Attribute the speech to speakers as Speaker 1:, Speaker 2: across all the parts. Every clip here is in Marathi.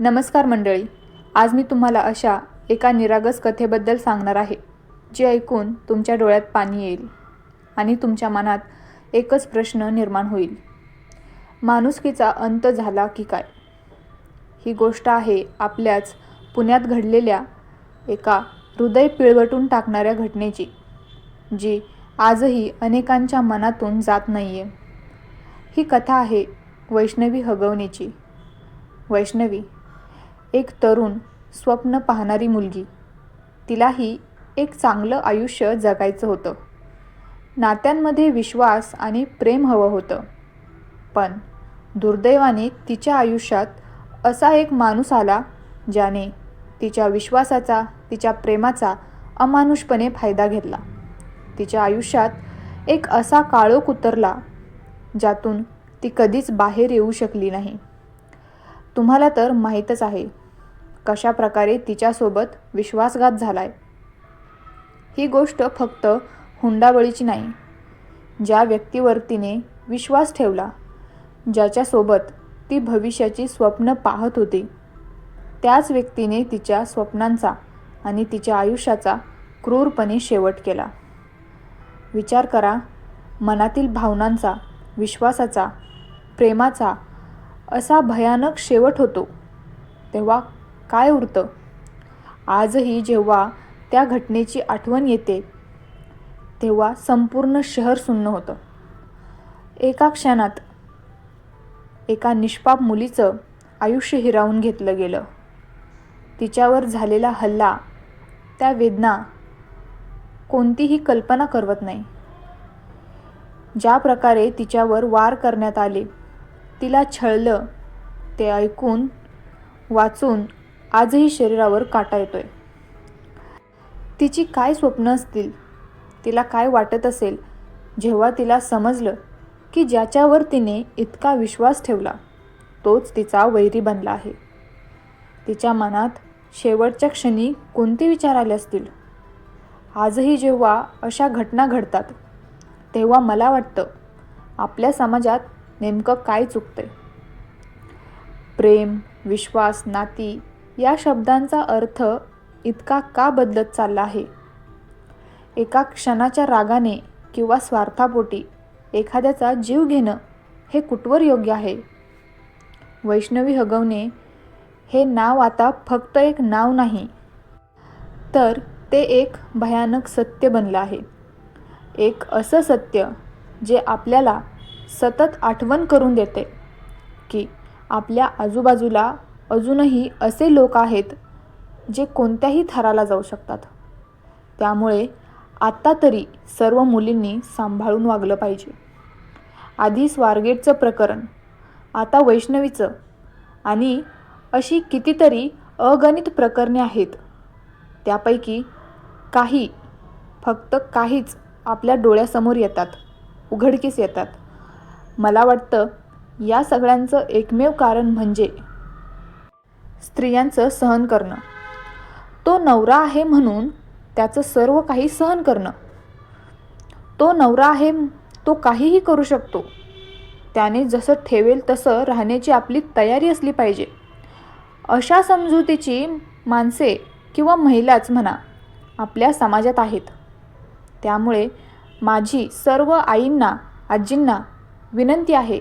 Speaker 1: नमस्कार मंडळी आज मी तुम्हाला अशा एका निरागस कथेबद्दल सांगणार आहे जी ऐकून तुमच्या डोळ्यात पाणी येईल आणि तुमच्या मनात एकच प्रश्न निर्माण होईल. माणुसकीचा अंत झाला की काय? ही गोष्ट आहे आपल्याच पुण्यात घडलेल्या एका हृदय पिळवटून टाकणाऱ्या घटनेची जी आजही अनेकांच्या मनातून जात नाही आहे ही कथा आहे वैष्णवी हगवणीची. वैष्णवी एक तरुण स्वप्न पाहणारी मुलगी. तिलाही एक चांगलं आयुष्य जगायचं होतं. नात्यांमध्ये विश्वास आणि प्रेम हवं होतं. पण दुर्दैवाने तिच्या आयुष्यात असा एक माणूस आला ज्याने तिच्या विश्वासाचा तिच्या प्रेमाचा अमानुषपणे फायदा घेतला. तिच्या आयुष्यात एक असा काळोख उतरला ज्यातून ती कधीच बाहेर येऊ शकली नाही. तुम्हाला तर माहीतच आहे कशा प्रकारे तिच्यासोबत विश्वासघात झालाय? ही गोष्ट फक्त हुंडाबळीची नाही. ज्या व्यक्तीवर तिने विश्वास ठेवला ज्याच्यासोबत ती भविष्याची स्वप्न पाहत होती त्याच व्यक्तीने तिच्या स्वप्नांचा आणि तिच्या आयुष्याचा क्रूरपणे शेवट केला. विचार करा मनातील भावनांचा विश्वासाचा प्रेमाचा असा भयानक शेवट होतो तेव्हा काय उरतं? आजही जेव्हा त्या घटनेची आठवण येते तेव्हा संपूर्ण शहर सुन्न होतं. एका क्षणात एका निष्पाप मुलीचं आयुष्य हिरावून घेतलं गेलं. तिच्यावर झालेला हल्ला त्या वेदना कोणतीही कल्पना करवत नाही. ज्या प्रकारे तिच्यावर वार करण्यात आले तिला छळलं ते ऐकून वाचून आजही शरीरावर काटा येतोय. तिची काय स्वप्न असतील तिला काय वाटत असेल जेव्हा तिला समजलं की ज्याच्यावर तिने इतका विश्वास ठेवला तोच तिचा वैरी बनला आहे. तिच्या मनात शेवटच्या क्षणी कोणते विचार आले असतील? आजही जेव्हा अशा घटना घडतात तेव्हा मला वाटतं आपल्या समाजात नेमकं काय चुकतंय. प्रेम विश्वास नाती या शब्दांचा अर्थ इतका का बदलत चालला आहे? एका क्षणाच्या रागाने किंवा स्वार्थापोटी एखाद्याचा जीव घेणं हे कुठवर योग्य आहे? वैष्णवी हगवणे हे नाव आता फक्त एक नाव नाही तर ते एक भयानक सत्य बनलं आहे. एक असं सत्य जे आपल्याला सतत आठवण करून देते की आपल्या आजूबाजूला अजूनही असे लोक आहेत जे कोणत्याही थराला जाऊ शकतात. त्यामुळे आत्ता तरी सर्व मुलींनी सांभाळून वागलं पाहिजे. आधी स्वारगेटचं प्रकरण आता वैष्णवीचं आणि अशी कितीतरी अगणित प्रकरणे आहेत. त्यापैकी काही फक्त काहीच आपल्या डोळ्यासमोर येतात उघडकीस येतात. मला वाटतं या सगळ्यांचं एकमेव कारण म्हणजे स्त्रियांचं सहन करणं. तो नवरा आहे म्हणून त्याचं सर्व काही सहन करणं. तो नवरा आहे तो काहीही करू शकतो. त्याने जसं ठेवेल तसं राहण्याची आपली तयारी असली पाहिजे. अशा समजुतीची माणसे किंवा महिलाच म्हणा आपल्या समाजात आहेत. त्यामुळे माझी सर्व आईंना आजींना विनंती आहे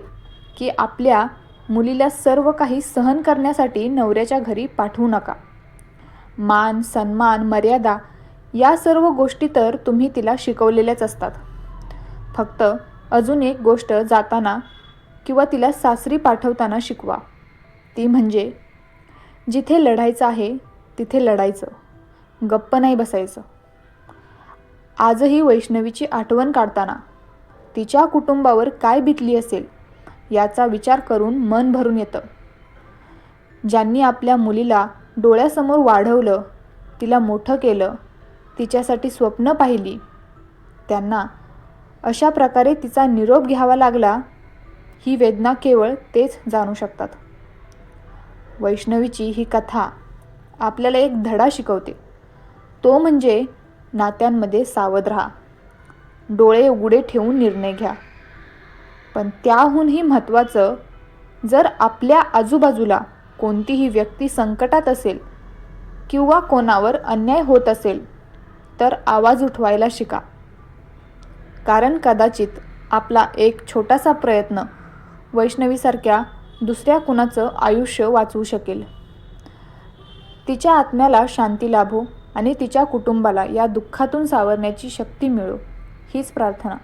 Speaker 1: की आपल्या मुलीला सर्व काही सहन करण्यासाठी नवऱ्याच्या घरी पाठवू नका. मान सन्मान मर्यादा या सर्व गोष्टी तर तुम्ही तिला शिकवलेल्याच असतात. फक्त अजून एक गोष्ट जाताना किंवा तिला सासरी पाठवताना शिकवा. ती म्हणजे जिथे लढायचं आहे तिथे लढायचं. गप्प नाही बसायचं. आजही वैष्णवीची आठवण काढताना तिच्या कुटुंबावर काय बितली असेल? याचा विचार करून मन भरून येतं. ज्यांनी आपल्या मुलीला डोळ्यासमोर वाढवलं तिला मोठं केलं तिच्यासाठी स्वप्न पाहिली त्यांना अशा प्रकारे तिचा निरोप घ्यावा लागला ही वेदना केवळ तेच जाणू शकतात. वैष्णवीची ही कथा आपल्याला एक धडा शिकवते. तो म्हणजे नात्यांमध्ये सावध राहा. डोळे उघडे ठेवून निर्णय घ्या. पण त्याहूनही महत्त्वाचं जर आपल्या आजूबाजूला कोणतीही व्यक्ती संकटात असेल किंवा कोणावर अन्याय होत असेल तर आवाज उठवायला शिका. कारण कदाचित आपला एक छोटासा प्रयत्न वैष्णवीसारख्या दुसऱ्या कुणाचं आयुष्य वाचवू शकेल. तिच्या आत्म्याला शांती लाभो आणि तिच्या कुटुंबाला या दुःखातून सावरण्याची शक्ती मिळो हीच प्रार्थना.